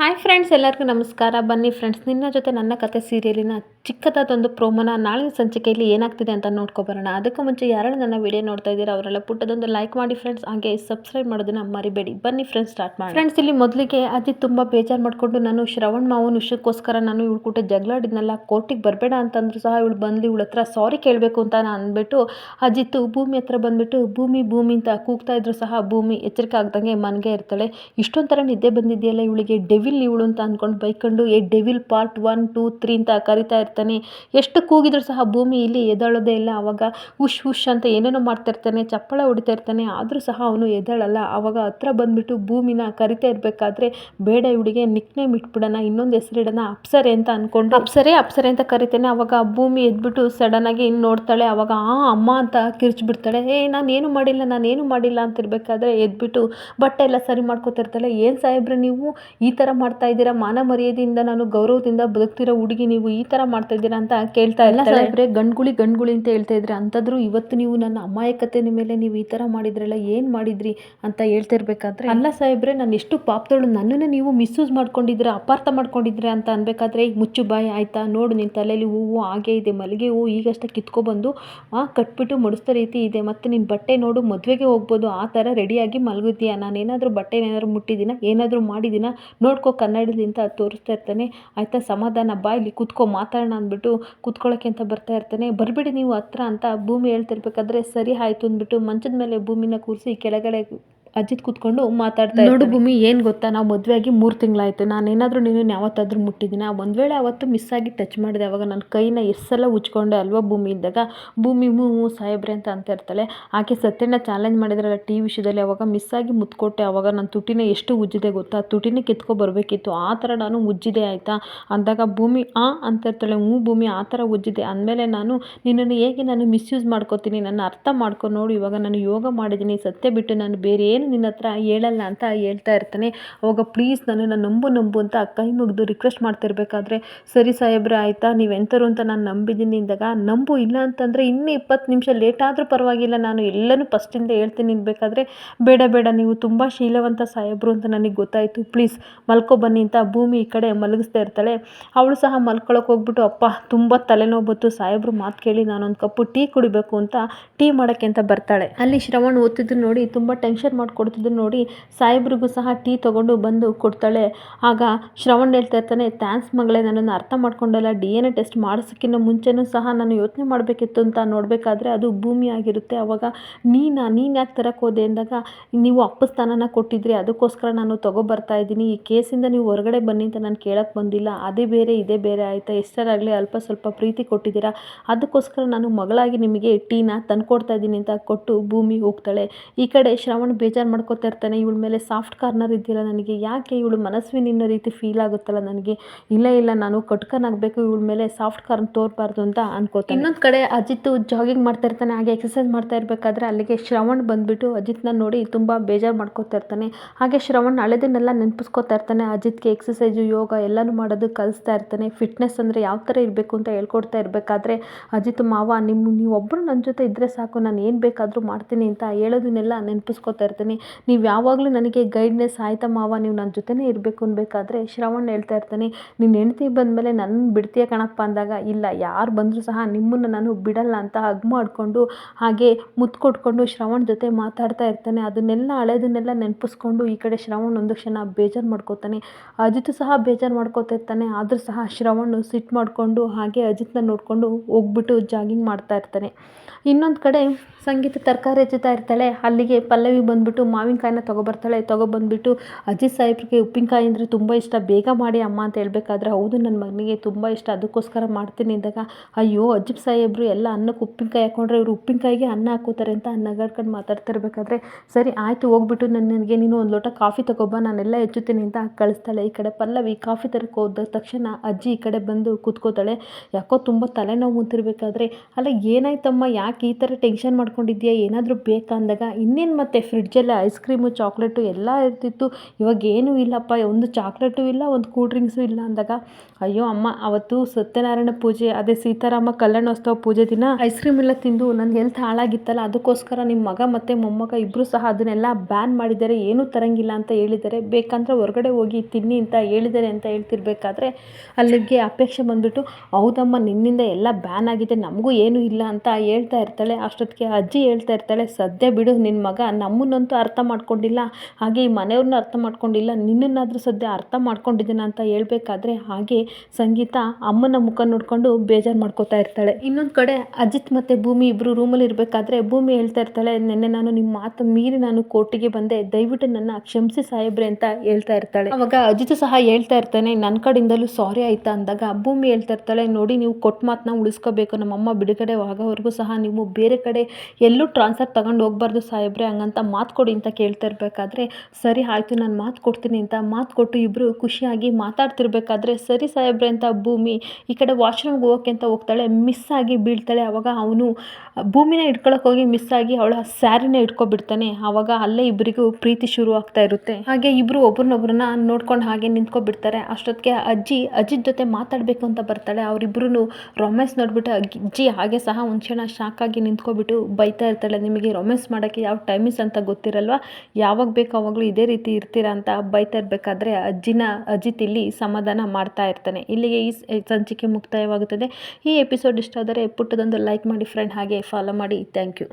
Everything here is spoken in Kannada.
ಹಾಯ್ ಫ್ರೆಂಡ್ಸ್ ಎಲ್ಲರಿಗೂ ನಮಸ್ಕಾರ. ಬನ್ನಿ ಫ್ರೆಂಡ್ಸ್ ನಿನ್ನ ಜೊತೆ ನನ್ನ ಕತೆ ಸೀರಿಯಲಿನ ಚಿಕ್ಕದಾದೊಂದು ಪ್ರೋಮೋನ ನಾಳಿನ ಸಂಚಿಕೆಯಲ್ಲಿ ಏನಾಗ್ತಿದೆ ಅಂತ ನೋಡ್ಕೊಬರೋಣ ಅದಕ್ಕೂ ಮುಂಚೆ ಯಾರು ನನ್ನ ವಿಡಿಯೋ ನೋಡ್ತಾ ಇದ್ದೀರಾ, ಅವರೆಲ್ಲ ಪುಟ್ಟದೊಂದು ಲೈಕ್ ಮಾಡಿ ಫ್ರೆಂಡ್ಸ್ ಹಾಗೆ ಸಬ್ಸ್ಕ್ರೈಬ್ ಮಾಡೋದನ್ನ ಮರಿಬೇಡಿ. ಬನ್ನಿ ಫ್ರೆಂಡ್ಸ್ ಸ್ಟಾರ್ಟ್ ಮಾಡಿ ಫ್ರೆಂಡ್ಸ್ ಇಲ್ಲಿ ಮೊದಲಿಗೆ ಅಜಿತ್ ತುಂಬ ಬೇಜಾರು ಮಾಡಿಕೊಂಡು ನಾನು ಶ್ರವಣ್ ಮಾವನ ವಿಷಯಕ್ಕೋಸ್ಕರ ನಾನು ಇವಳು ಕೂಟ ಜಗಳಾಡಿದ್ನಲ್ಲ ಕೋರ್ಟಿಗೆ ಬರಬೇಡ ಅಂತಂದ್ರು ಸಹ ಇವಳು ಬಂದು ಇವಳ ಹತ್ರ ಸಾರಿ ಕೇಳಬೇಕು ಅಂತ ನಾನು ಅಂದ್ಬಿಟ್ಟು ಅಜಿತ್ ಭೂಮಿ ಹತ್ರ ಬಂದ್ಬಿಟ್ಟು ಭೂಮಿ ಭೂಮಿ ಅಂತ ಕೂಗ್ತಾ ಇದ್ರು ಸಹ ಭೂಮಿ ಎಚ್ಚರಿಕೆ ಆಗ್ದಂಗೆ ಮನೆಗೆ ಇರ್ತಾಳೆ. ಇಷ್ಟೊಂಥರ ನಿದ್ದೆ ಬಂದಿದೆಯಲ್ಲ, ಇವಳಿಗೆ ಡೆವಿಲ್ ಇವಳು ಅಂತ ಅಂದ್ಕೊಂಡು ಬೈಕೊಂಡು a devil part one two three ಅಂತ ಕರಿತಾ ಇರ್ತಾನೆ. ಎಷ್ಟು ಕೂಗಿದ್ರು ಸಹ ಭೂಮಿ ಇಲ್ಲಿ ಎದಳೋದೇ ಇಲ್ಲ. ಅವಾಗ ಹುಷ್ ಹುಷ್ ಅಂತ ಏನೇನೋ ಮಾಡ್ತಾ ಇರ್ತಾನೆ, ಚಪ್ಪಳ ಹೊಡಿತಾ ಇರ್ತಾನೆ. ಆದರೂ ಸಹ ಅವನು ಎದಳಲ್ಲ. ಅವಾಗ ಹತ್ರ ಬಂದುಬಿಟ್ಟು ಭೂಮಿನ ಕರಿತಾ ಇರಬೇಕಾದ್ರೆ, ಬೇಡ ಇವಳಿಗೆ ನಿಕ್ ನೇಮ್ ಇಟ್ಬಿಡೋಣ, ಇನ್ನೊಂದು ಹೆಸರಿಡೋಣ, ಅಪ್ಸರೆ ಅಂತ ಅಂದ್ಕೊಂಡು ಅಪ್ಸರೆ ಅಪ್ಸರೆ ಅಂತ ಕರಿತಾನೆ. ಅವಾಗ ಭೂಮಿ ಎದ್ಬಿಟ್ಟು ಸಡನ್ನಾಗಿ ಇನ್ನು ನೋಡ್ತಾಳೆ. ಅವಾಗ, ಆ, ಅಮ್ಮ ಅಂತ ಕಿರ್ಚ್ಬಿಡ್ತಾಳೆ ಏ ನಾನೇನು ಮಾಡಿಲ್ಲ ನಾನೇನು ಮಾಡಿಲ್ಲ ಅಂತ ಇರಬೇಕಾದ್ರೆ ಎದ್ಬಿಟ್ಟು ಬಟ್ಟೆ ಎಲ್ಲ ಸರಿ ಮಾಡ್ಕೊತಿರ್ತಾಳೆ ಏನು ಸಾಹೇಬ್ರೆ ನೀವು? ಈ ಥರ ಮಾಡ್ತಾ ಇದ್ದೀರಾ? ಮಾನ ಮರ್ಯಾದೆಯಿಂದ ನಾನು ಗೌರವದಿಂದ ಬದುಕ್ತಿರೋ ಹುಡುಗಿ ನೀವು ಈ ಥರ ಮಾಡ್ತಾ ಇದ್ದೀರಾ ಅಂತ ಕೇಳ್ತಾ ಇಲ್ಲ ಸಾಹೇಬ್ರೆ ಗಂಡ್ಗುಳಿ ಗಂಡ್ಗುಳಿ ಅಂತ ಹೇಳ್ತಾ ಇದ್ರೆ ಅಂಥದ್ರು ಇವತ್ತು ನೀವು ನನ್ನ ಅಮಾಯಕತೆ ಮೇಲೆ ನೀವು ಈ ಥರ ಮಾಡಿದ್ರಲ್ಲ ಏನು ಮಾಡಿದ್ರಿ ಅಂತ ಹೇಳ್ತಾ ಇರ್ಬೇಕಾದ್ರೆ? ಅಲ್ಲ ಸಾಹೇಬ್ರೆ ನಾನು ಎಷ್ಟು ಪಾಪದವಳು ನನ್ನನ್ನು ನೀವು ಮಿಸ್ಯೂಸ್ ಮಾಡ್ಕೊಂಡಿದ್ರೆ ಅಪಾರ್ಥ ಮಾಡ್ಕೊಂಡಿದ್ರೆ ಅಂತ ಅನ್ಬೇಕಾದ್ರೆ ಈಗ ಮುಚ್ಚು ಬಾಯಿ ಆಯ್ತಾ? ನೋಡು ನಿನ್ನ ತಲೆಯಲ್ಲಿ ಹೂವು ಹಾಗೆ ಇದೆ ಮಲ್ಲಿಗೆ ಹೂವು ಈಗಷ್ಟೇ ಕಿತ್ಕೊಬಂದು ಆ ಕಟ್ಬಿಟ್ಟು ಮಡಿಸ್ತಾ ರೀತಿ ಇದೆ ಮತ್ತು ನಿನ್ನ ಬಟ್ಟೆ ನೋಡು ಮದುವೆಗೆ ಹೋಗ್ಬೋದು ಆ ಥರ ರೆಡಿಯಾಗಿ ಮಲಗಿದ್ಯಾ? ನಾನೇನಾದರೂ ಬಟ್ಟೆ ಏನಾದರೂ ಮುಟ್ಟಿದ್ದೀನ? ಏನಾದರೂ ಮಾಡಿದ್ದೀನ? ನೋಡ್ಕೊ ಕನ್ನಡದಿಂದ ತೋರಿಸ್ತಾ ಇರ್ತಾನೆ. ಆಯಿತಾ, ಸಮಾಧಾನ, ಬಾ, ಇಲ್ಲಿ ಕೂತ್ಕೊ, ಮಾತಾಡೋಣ ಅಂದ್ಬಿಟ್ಟು ಕೂತ್ಕೊಳ್ಳೋಕೆ ಅಂತ ಬರ್ತಾ ಇರ್ತಾನೆ. ಬರಬೇಡಿ ನೀವು ಹತ್ರ ಅಂತ ಭೂಮಿ ಹೇಳ್ತಿರ್ಬೇಕಾದ್ರೆ ಸರಿ ಆಯಿತು ಅಂದ್ಬಿಟ್ಟು ಮಂಚದ ಮೇಲೆ ಭೂಮಿನ ಕೂರಿಸಿ ಕೆಳಗಡೆ ಅಜಿತ್ ಕೂತ್ಕೊಂಡು ಮಾತಾಡ್ತಾ ನೋಡು ಭೂಮಿ ಏನು ಗೊತ್ತಾ? ನಾವು ಮದುವೆ ಆಗಿ ಮೂರು ತಿಂಗಳಾಯ್ತು. ನಾನೇನಾದರೂ ನೀನು ಯಾವತ್ತಾದರೂ ಮುಟ್ಟಿದ್ದೀನಿ ಒಂದು ವೇಳೆ ಅವತ್ತು ಮಿಸ್ ಆಗಿ ಟಚ್ ಮಾಡಿದೆ. ಅವಾಗ ನನ್ನ ಕೈನ ಎಷ್ಟು ಸಲ ಉಜ್ಕೊಂಡೆ ಅಲ್ವಾ ಭೂಮಿ ಇದ್ದಾಗ? ಭೂಮಿ ಮೂ ಸಾಹೇಬ್ರೆ ಅಂತ ಅಂತ ಇರ್ತಾಳೆ. ಆಕೆ ಸತ್ಯನ ಚಾಲೆಂಜ್ ಮಾಡಿದ್ರಲ್ಲ ಟಿ ವಿಷಯದಲ್ಲಿ. ಅವಾಗ ಮಿಸ್ ಆಗಿ ಮುತ್ಕೊಟ್ಟೆ. ಅವಾಗ ನನ್ನ ತುಟಿನ ಎಷ್ಟು ಉಜ್ಜಿದೆ ಗೊತ್ತಾ? ತುಟಿನೇ ಕಿತ್ಕೊ ಬರಬೇಕಿತ್ತು. ಆ ಥರ ನಾನು ಉಜ್ಜಿದೆ, ಆಯಿತಾ? ಅಂದಾಗ ಭೂಮಿ, ಆ, ಅಂತ ಇರ್ತಾಳೆ. ಹ್ಞೂ ಭೂಮಿ, ಆ ಥರ ಉಜ್ಜಿದೆ. ಅಂದಮೇಲೆ ನಾನು ನಿನ್ನನ್ನು ಹೇಗೆ ನಾನು ಮಿಸ್ಯೂಸ್ ಮಾಡ್ಕೋತೀನಿ? ನನ್ನ ಅರ್ಥ ಮಾಡ್ಕೊ ನೋಡು. ಇವಾಗ ನಾನು ಯೋಗ ಮಾಡಿದ್ದೀನಿ ಸತ್ಯ ಬಿಟ್ಟು ನಾನು ಬೇರೆ ನಿನ್ನ ಹತ್ರ ಹೇಳಲ್ಲ ಅಂತ ಹೇಳ್ತಾ ಇರ್ತಾನೆ. ಅವಾಗ ಪ್ಲೀಸ್ ನನ್ನನ್ನು ನಂಬು ನಂಬು ಅಂತ ಕೈ ಮುಗಿದು ರಿಕ್ವೆಸ್ಟ್ ಮಾಡ್ತಿರ್ಬೇಕಾದ್ರೆ, ಸರಿ ಸಾಹೇಬ್ರೆ, ಆಯಿತಾ? ನೀವೆಂತರು ಅಂತ ನಾನು ನಂಬಿದ್ದೀನಿ ಅಂದಾಗ, ನಂಬು ಇಲ್ಲ ಅಂತಂದರೆ ಇನ್ನೂ ಇಪ್ಪತ್ತು ನಿಮಿಷ ಲೇಟ್ ಆದರೂ ಪರವಾಗಿಲ್ಲ. ನಾನು ಎಲ್ಲನೂ ಫಸ್ಟಿಂದ ಹೇಳ್ತೀನಿ ಬೇಕಾದ್ರೆ ಬೇಡ ಬೇಡ, ನೀವು ತುಂಬ ಶೀಲವಂತ ಸಾಹೇಬ್ರು ಅಂತ ನನಗೆ ಗೊತ್ತಾಯಿತು. ಪ್ಲೀಸ್ ಮಲ್ಕೊ ಬನ್ನಿ ಅಂತ ಭೂಮಿ ಈ ಕಡೆ ಮಲಗಿಸ್ತಾ ಇರ್ತಾಳೆ. ಅವಳು ಸಹ ಮಲ್ಕೊಳಕ್ಕೆ ಹೋಗ್ಬಿಟ್ಟು, ಅಪ್ಪ, ತುಂಬ ತಲೆನೋವು ಬಂತು. ಸಾಹೇಬ್ರು ಮಾತು ಕೇಳಿ ನಾನೊಂದು ಕಪ್ಪು ಟೀ ಕುಡಿಬೇಕು ಅಂತ ಟೀ ಮಾಡೋಕ್ಕೆ ಅಂತ ಬರ್ತಾಳೆ. ಅಲ್ಲಿ ಶ್ರವಣ್ ಓದ್ತಿದ್ದು ನೋಡಿ ತುಂಬ ಟೆನ್ಷನ್ ಮಾಡಿಕೊಡ್ತಿದ್ದು ನೋಡಿ ಸಾಹೇಬ್ರಿಗೂ ಸಹ ಟೀ ತೊಗೊಂಡು ಬಂದು ಕೊಡ್ತಾಳೆ. ಆಗ ಶ್ರವಣ್ ಹೇಳ್ತಾ ಇರ್ತಾನೆ ಥ್ಯಾಂಕ್ಸ್ ಮಗಳೇ, ನನ್ನನ್ನು ಅರ್ಥ ಮಾಡ್ಕೊಂಡಲ್ಲ, ಡಿ ಎನ್ ಎ ಟೆಸ್ಟ್ ಮಾಡಿಸೋಕ್ಕಿಂತ ಮುಂಚೆನೂ ಸಹ ನಾನು ಯೋಚನೆ ಮಾಡಬೇಕಿತ್ತು ಅಂತ ನೋಡಬೇಕಾದ್ರೆ ಅದು ಭೂಮಿ ಆಗಿರುತ್ತೆ. ಆವಾಗ ನೀನಾ, ನೀನು ಯಾಕೆ ತರಕ್ಕೆ ಹೋದೆ? ಅಂದಾಗ, ನೀವು ಅಪ್ಪ ಸ್ಥಾನನ ಕೊಟ್ಟಿದ್ರಿ, ಅದಕ್ಕೋಸ್ಕರ ನಾನು ತೊಗೊಬರ್ತಾ ಇದ್ದೀನಿ. ಈ ಕೇಸಿಂದ ನೀವು ಹೊರಗಡೆ ಬನ್ನಿ ಅಂತ ನಾನು ಕೇಳಕ್ಕೆ ಬಂದಿಲ್ಲ. ಅದೇ ಬೇರೆ, ಇದೇ ಬೇರೆ ಆಯಿತಾ? ಎಷ್ಟರಾಗಲಿ ಅಲ್ಪ ಸ್ವಲ್ಪ ಪ್ರೀತಿ ಕೊಟ್ಟಿದ್ದೀರಾ? ಅದಕ್ಕೋಸ್ಕರ ನಾನು ಮಗಳಾಗಿ ನಿಮಗೆ ಟೀನ ತಂದುಕೊಡ್ತಾ ಇದ್ದೀನಿ ಅಂತ ಕೊಟ್ಟು ಭೂಮಿ ಹೋಗ್ತಾಳೆ. ಈ ಕಡೆ ಶ್ರವಣ್ ಬೇಜಾರು ಮಾಡ್ಕೊತಾ ಇರ್ತಾನೆ. ಇವಳ ಮೇಲೆ ಸಾಫ್ಟ್ ಕಾರ್ನರ್ ಇದೆಯಲ್ಲ ನನಗೆ. ಯಾಕೆ ಇವಳು ಮನಸ್ವಿನ ರೀತಿ ಫೀಲ್ ಆಗುತ್ತಲ್ಲ ನನಗೆ? ಇಲ್ಲ ಇಲ್ಲ, ನಾನು ಕಟ್ಕನಾಗಬೇಕು ಇವಳ ಮೇಲೆ ಸಾಫ್ಟ್ ಕಾರ್ನ್ ತೋರಬಾರ್ದು ಅಂತ ಅನ್ಕೋತಾನೆ. ಇನ್ನೊಂದು ಕಡೆ ಅಜಿತ್ ಜಾಗಿಂಗ್ ಮಾಡ್ತಾ ಇರ್ತಾನೆ, ಹಾಗೆ ಎಕ್ಸಸೈಸ್ ಮಾಡ್ತಾ ಇರಬೇಕಾದ್ರೆ ಅಲ್ಲಿಗೆ ಶ್ರವಣ್ ಬಂದ್ಬಿಟ್ಟು ಅಜಿತ್ನ ನೋಡಿ ತುಂಬ ಬೇಜಾರು ಮಾಡ್ಕೋತಾ ಇರ್ತಾನೆ. ಹಾಗೆ ಶ್ರವಣ್ ಹಳೆದನ್ನೆಲ್ಲ ನೆನಪಿಸ್ಕೋತಾ ಇರ್ತಾನೆ. ಅಜಿತ್ಗೆ ಎಕ್ಸಸೈಜು ಯೋಗ ಎಲ್ಲನೂ ಮಾಡೋದು ಕಲಿಸ್ತಾ ಇರ್ತಾನೆ. ಫಿಟ್ನೆಸ್ ಅಂದರೆ ಯಾವ ಥರ ಇರಬೇಕು ಅಂತ ಹೇಳ್ಕೊಡ್ತಾ ಇರಬೇಕಾದ್ರೆ ಅಜಿತ್, ಮಾವ ನಿಮ್ಮ ನೀವೊಬ್ಬರು ನನ್ನ ಜೊತೆ ಇದ್ದರೆ ಸಾಕು, ನಾನು ಏನು ಬೇಕಾದರೂ ಮಾಡ್ತೀನಿ ಅಂತ ಹೇಳೋದನ್ನೆಲ್ಲ ನೆನಪಿಸ್ಕೋತಾ ಇರ್ತೀನಿ. ನೀವು ಯಾವಾಗಲೂ ನನಗೆ ಗೈಡ್ನೆಸ್, ಆಯ್ತಾ ಮಾವ, ನೀವು ನನ್ನ ಜೊತೆನೇ ಇರಬೇಕು ಅನ್ಬೇಕಾದ್ರೆ ಶ್ರವಣ್ ಹೇಳ್ತಾ ಇರ್ತಾನೆ ನಿನ್ನ ಹೆಂಡ್ತಿ ಬಂದಮೇಲೆ ನನ್ನ ಬಿಡ್ತೀಯ ಕಣಪ್ಪ? ಅಂದಾಗ, ಇಲ್ಲ, ಯಾರು ಬಂದರೂ ಸಹ ನಿಮ್ಮನ್ನು ನಾನು ಬಿಡಲ್ಲ ಅಂತ ಹಗ್ ಮಾಡಿಕೊಂಡು, ಹಾಗೆ ಮುತ್ತು ಕೊಟ್ಕೊಂಡು ಶ್ರವಣ್ ಜೊತೆ ಮಾತಾಡ್ತಾ ಇರ್ತಾನೆ. ಅದನ್ನೆಲ್ಲ, ಹಳೆದನ್ನೆಲ್ಲ ನೆನಪಿಸ್ಕೊಂಡು ಈ ಕಡೆ ಶ್ರವಣ್ ಒಂದು ಕ್ಷಣ ಬೇಜಾರು ಮಾಡ್ಕೋತಾನೆ. ಅಜಿತ್ ಸಹ ಬೇಜಾರು ಮಾಡ್ಕೋತಾ ಇರ್ತಾನೆ. ಆದರೂ ಸಹ ಶ್ರವಣ್ ಸಿಟ್ಟು ಮಾಡಿಕೊಂಡು, ಹಾಗೆ ಅಜಿತ್ನ ನೋಡಿಕೊಂಡು ಹೋಗ್ಬಿಟ್ಟು ಜಾಗಿಂಗ್ ಮಾಡ್ತಾ ಇರ್ತಾನೆ. ಇನ್ನೊಂದು ಕಡೆ ಸಂಗೀತ ತರಕಾರಿ ಹೆಚ್ಚುತ್ತಾ ಇರ್ತಾಳೆ. ಅಲ್ಲಿಗೆ ಪಲ್ಲವಿ ಬಂದುಬಿಟ್ಟು ಮಾವಿನಕಾಯಿನ ತೊಗೊಬರ್ತಾಳೆ. ತೊಗೊಬಂದ್ಬಿಟ್ಟು ಅಜ್ಜಿ ಸಾಹೇಬ್ರಿಗೆ ಉಪ್ಪಿನಕಾಯಿ ಅಂದರೆ ತುಂಬ ಇಷ್ಟ. ಬೇಗ ಮಾಡಿ ಅಮ್ಮ ಅಂತ ಹೇಳ್ಬೇಕಾದ್ರೆ ಹೌದು ನನ್ನ ಮಗನಿಗೆ ತುಂಬ ಇಷ್ಟ. ಅದಕ್ಕೋಸ್ಕರ ಮಾಡ್ತೀನಿ ಅಂದಾಗ, ಅಯ್ಯೋ, ಅಜ್ಜಿ ಸಾಹೇಬ್ರು ಎಲ್ಲ ಅನ್ನಕ್ಕೆ ಉಪ್ಪಿನಕಾಯಿ ಹಾಕೊಂಡ್ರೆ ಇವರು ಉಪ್ಪಿನಕಾಯಿಗೆ ಅನ್ನ ಹಾಕೋತಾರೆ ಅಂತ ನಗಾಡ್ಕೊಂಡು ಮಾತಾಡ್ತಾ ಇರಬೇಕಾದ್ರೆ ಸರಿ, ಆಯಿತು, ಹೋಗ್ಬಿಟ್ಟು ನನಗೆ ನೀನು ಒಂದು ಲೋಟ ಕಾಫಿ ತೊಗೊಬ, ನಾನೆಲ್ಲ ಹೆಚ್ಚುತ್ತೀನಿ ಅಂತ ಕಳಿಸ್ತಾಳೆ ಈ ಕಡೆ. ಪಲ್ಲವಿ ಕಾಫಿ ತರಕ್ಕೆ ಹೋದ ತಕ್ಷಣ ಅಜ್ಜಿ ಈ ಕಡೆ ಬಂದು ಕೂತ್ಕೋತಾಳೆ. ಯಾಕೋ ತುಂಬ ತಲೆನೋವು ಅಂತಿರ್ಬೇಕಾದ್ರೆ, ಅಲ್ಲ, ಏನಾಯ್ತಮ್ಮ? ಯಾಕೆ ಈ ಥರ ಟೆನ್ಷನ್ ಮಾಡ್ಕೊಂಡಿದ್ಯಾ ಏನಾದರೂ ಬೇಕಾ? ಅಂದಾಗ, ಇನ್ನೇನು ಮತ್ತೆ? ಫ್ರಿಡ್ಜೆಲ್ಲ ಐಸ್ ಕ್ರೀಮು, ಚಾಕ್ಲೇಟು ಎಲ್ಲ ಇರ್ತಿತ್ತು. ಇವಾಗ ಏನೂ ಇಲ್ಲಪ್ಪ, ಒಂದು ಚಾಕ್ಲೇಟು ಇಲ್ಲ, ಒಂದು ಕೂಲ್ ಡ್ರಿಂಕ್ಸು ಇಲ್ಲ ಅಂದಾಗ, ಅಯ್ಯೋ ಅಮ್ಮ, ಅವತ್ತು ಸತ್ಯನಾರಾಯಣ ಪೂಜೆ, ಅದೇ ಸೀತಾರಾಮ ಕಲ್ಯಾಣೋತ್ಸವ ಪೂಜೆ ದಿನ ಐಸ್ ಕ್ರೀಮ್ ಎಲ್ಲ ತಿಂದು ನನ್ನ ಹೆಲ್ತ್ ಹಾಳಾಗಿತ್ತಲ್ಲ, ಅದಕ್ಕೋಸ್ಕರ ನಿಮ್ಮ ಮಗ ಮತ್ತು ಮೊಮ್ಮಗ ಇಬ್ಬರು ಸಹ ಅದನ್ನೆಲ್ಲ ಬ್ಯಾನ್ ಮಾಡಿದ್ದಾರೆ, ಏನೂ ತರಂಗಿಲ್ಲ ಅಂತ ಹೇಳಿದ್ದಾರೆ. ಬೇಕಂದ್ರೆ ಹೊರಗಡೆ ಹೋಗಿ ತಿನ್ನಿ ಅಂತ ಹೇಳಿದ್ದಾರೆ ಅಂತ ಹೇಳ್ತಿರ್ಬೇಕಾದ್ರೆ, ಅಲ್ಲಿಗೆ ಅಪೇಕ್ಷೆ ಬಂದ್ಬಿಟ್ಟು, ಹೌದಮ್ಮ, ನಿನ್ನಿಂದ ಎಲ್ಲ ಬ್ಯಾನ್ ಆಗಿದೆ, ನಮಗೂ ಏನೂ ಇಲ್ಲ ಅಂತ ಹೇಳ್ತಾ ಇರ್ತಾಳೆ. ಅಷ್ಟೊತ್ತಿಗೆ ಅಜ್ಜಿ ಹೇಳ್ತಾ ಇರ್ತಾಳೆ, ಸದ್ಯ ಬಿಡು ನಿನ್ನ ಮಗ ನಮ್ಮನ್ನಂತೂ ಅರ್ಥ ಮಾಡ್ಕೊಂಡಿಲ್ಲ, ಹಾಗೆ ಈ ಮನೆಯವ್ರನ್ನ ಅರ್ಥ ಮಾಡ್ಕೊಂಡಿಲ್ಲ, ನಿನ್ನನ್ನಾದರೂ ಸದ್ಯ ಅರ್ಥ ಮಾಡ್ಕೊಂಡಿದ್ದೀನ ಅಂತ ಹೇಳ್ಬೇಕಾದ್ರೆ ಹಾಗೆ ಸಂಗೀತ ಅಮ್ಮನ ಮುಖ ನೋಡಿಕೊಂಡು ಬೇಜಾರು ಮಾಡ್ಕೋತಾ ಇರ್ತಾಳೆ. ಇನ್ನೊಂದು ಕಡೆ ಅಜಿತ್ ಮತ್ತು ಭೂಮಿ ಇಬ್ಬರು ರೂಮಲ್ಲಿ ಇರಬೇಕಾದ್ರೆ ಭೂಮಿ ಹೇಳ್ತಾ ಇರ್ತಾಳೆ, ನಿನ್ನೆ ನಾನು ನಿಮ್ಮ ಮಾತು ಮೀರಿ ನಾನು ಕೋರ್ಟಿಗೆ ಬಂದೆ, ದಯವಿಟ್ಟು ನನ್ನ ಕ್ಷಮಿಸಿ ಸಾಹೇಬ್ರೆ ಅಂತ ಹೇಳ್ತಾ ಇರ್ತಾಳೆ. ಅವಾಗ ಅಜಿತ್ ಸಹ ಹೇಳ್ತಾ ಇರ್ತಾನೆ ನನ್ನ ಕಡೆಯಿಂದಲೂ ಸಾರಿ ಆಯ್ತಾ ಅಂದಾಗ ಭೂಮಿ ಹೇಳ್ತಾ ಇರ್ತಾಳೆ, ನೋಡಿ ನೀವು ಕೊಟ್ಟ ಮಾತನ್ನ ಉಳಿಸ್ಕೋಬೇಕು, ನಮ್ಮಮ್ಮ ಬಿಡುಗಡೆ ಆಗೋವರೆಗೂ ಸಹ ನೀವು ಬೇರೆ ಕಡೆ ಎಲ್ಲೂ ಟ್ರಾನ್ಸ್ಫರ್ ತಗೊಂಡು ಹೋಗ್ಬಾರ್ದು ಸಾಹೇಬ್ರೆ, ಹಂಗಂತ ಮಾತು ಕೊಡಿ ಅಂತ ಕೇಳ್ತಾ ಇರಬೇಕಾದ್ರೆ, ಸರಿ ಆಯಿತು, ನಾನು ಮಾತು ಕೊಡ್ತೀನಿ ಅಂತ ಮಾತು ಕೊಟ್ಟು ಇಬ್ಬರು ಖುಷಿಯಾಗಿ ಮಾತಾಡ್ತಿರ್ಬೇಕಾದ್ರೆ, ಸರಿ ಸಾಹೇಬ್ರೆ ಅಂತ ಭೂಮಿ ಈ ಕಡೆ ವಾಶ್ರೂಮ್ಗೆ ಹೋಗೋಕ್ಕೆ ಅಂತ ಹೋಗ್ತಾಳೆ ಮಿಸ್ ಆಗಿ ಬೀಳ್ತಾಳೆ. ಆವಾಗ ಅವನು ಭೂಮಿನ ಇಟ್ಕೊಳಕ್ಕೆ ಹೋಗಿ ಮಿಸ್ ಆಗಿ ಅವಳ ಸ್ಯಾರಿನ ಇಟ್ಕೊಬಿಡ್ತಾನೆ ಆವಾಗ ಅಲ್ಲೇ ಇಬ್ಬರಿಗೂ ಪ್ರೀತಿ ಶುರು ಆಗ್ತಾ ಇರುತ್ತೆ. ಹಾಗೆ ಇಬ್ಬರು ಒಬ್ರನ್ನೊಬ್ರನ್ನ ನೋಡ್ಕೊಂಡು ಹಾಗೆ ನಿಂತ್ಕೊಬಿಡ್ತಾರೆ. ಅಷ್ಟೊತ್ತಿಗೆ ಅಜ್ಜಿ, ಅಜ್ಜಿದ ಜೊತೆ ಮಾತಾಡಬೇಕು ಅಂತ ಬರ್ತಾಳೆ. ಅವರಿಬ್ಬರು ರೊಮ್ಯಾನ್ಸ್ ನೋಡ್ಬಿಟ್ಟು ಅಜ್ಜಿ ಹಾಗೆ ಸಹ ಒಂದು ಕ್ಷಣ ಶಾಕ್ ಆಗಿ ನಿಂತ್ಕೊಬಿಟ್ಟು ಬೈತಾ ಇರ್ತಾಳೆ. ನಿಮಗೆ ರೊಮ್ಯಾನ್ಸ್ ಮಾಡೋಕ್ಕೆ ಯಾವ ಟೈಮಿಸ್ ಅಂತ ಗೊತ್ತಿರಲ್ವಾ ಯಾವಾಗ ಬೇಕು ಅವಾಗಲೂ ಇದೇ ರೀತಿ ಇರ್ತೀರಾ ಅಂತ ಬೈತಾ ಇರಬೇಕಾದ್ರೆ ಅಜ್ಜಿನ ಅಜಿತ್ ಇಲ್ಲಿ ಸಮಾಧಾನ ಮಾಡ್ತಾ ಇರ್ತಾನೆ. ಇಲ್ಲಿಗೆ ಈ ಸಂಚಿಕೆ ಮುಕ್ತಾಯವಾಗುತ್ತದೆ. ಈ ಎಪಿಸೋಡ್ ಇಷ್ಟ ಆದರೆ ಪುಟ್ಟದೊಂದು ಲೈಕ್ ಮಾಡಿ, ಫ್ರೆಂಡ್ ಹಾಗೆ ಫಾಲೋ ಮಾಡಿ. Thank you.